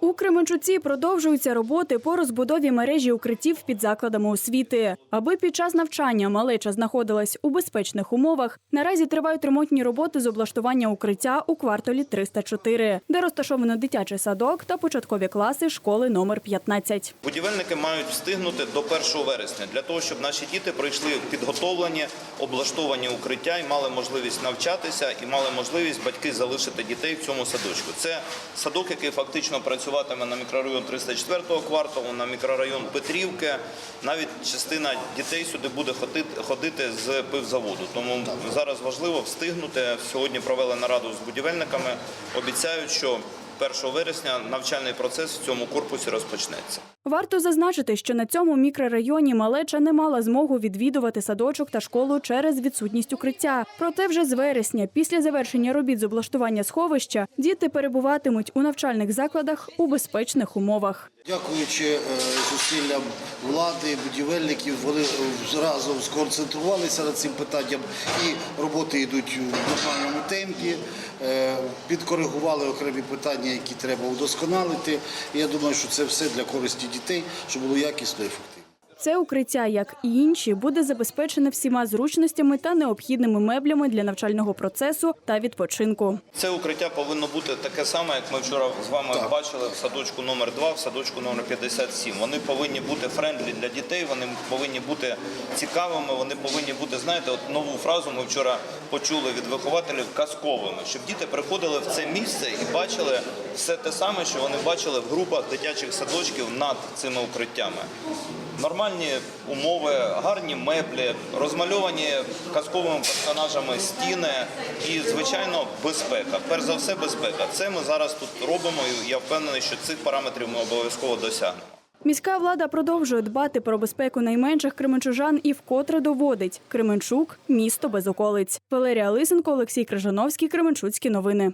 У Кременчуці продовжуються роботи по розбудові мережі укриттів під закладами освіти. Аби під час навчання малеча знаходилась у безпечних умовах, наразі тривають ремонтні роботи з облаштування укриття у кварталі 304, де розташовано дитячий садок та початкові класи школи номер 15. Будівельники мають встигнути до 1 вересня для того, щоб наші діти прийшли підготовлені, облаштовані укриття і мали можливість навчатися, і мали можливість батьки залишити дітей в цьому садочку. Це садок, який фактично працюватиме на мікрорайон 304 кварталу, на мікрорайон Петрівки. Навіть частина дітей сюди буде ходити з пивзаводу. Тому зараз важливо встигнути. Сьогодні провели нараду з будівельниками. Обіцяють, що 1 вересня навчальний процес в цьому корпусі розпочнеться. Варто зазначити, що на цьому мікрорайоні малеча не мала змогу відвідувати садочок та школу через відсутність укриття. Проте вже з вересня, після завершення робіт з облаштування сховища, діти перебуватимуть у навчальних закладах у безпечних умовах. Дякуючи е, зусиллям влади, будівельників, вони е, разом сконцентрувалися над цим питанням і роботи йдуть в нормальному темпі. Е, Підкоригували окремі питання, які треба удосконалити. Я думаю, що це все для користі дітей, щоб було якісно і ефективно. Це укриття, як і інші, буде забезпечене всіма зручностями та необхідними меблями для навчального процесу та відпочинку. Це укриття повинно бути таке саме, як ми вчора з вами Так. бачили в садочку номер 2 в садочку номер 57. Вони повинні бути френдлі для дітей, вони повинні бути цікавими, вони повинні бути, знаєте, от нову фразу ми вчора почули від вихователів казковими, щоб діти приходили в це місце і бачили все те саме, що вони бачили в групах дитячих садочків над цими укриттями. Нормальні умови, гарні меблі, розмальовані казковими персонажами стіни і, звичайно, безпека. Перш за все, безпека. Це ми зараз тут робимо, і я впевнений, що цих параметрів ми обов'язково досягнемо. Міська влада продовжує дбати про безпеку найменших кременчужан і вкотре доводить Кременчук місто без околиць. Валерія Лисенко, Олексій Крижановський, Кременчуцькі новини.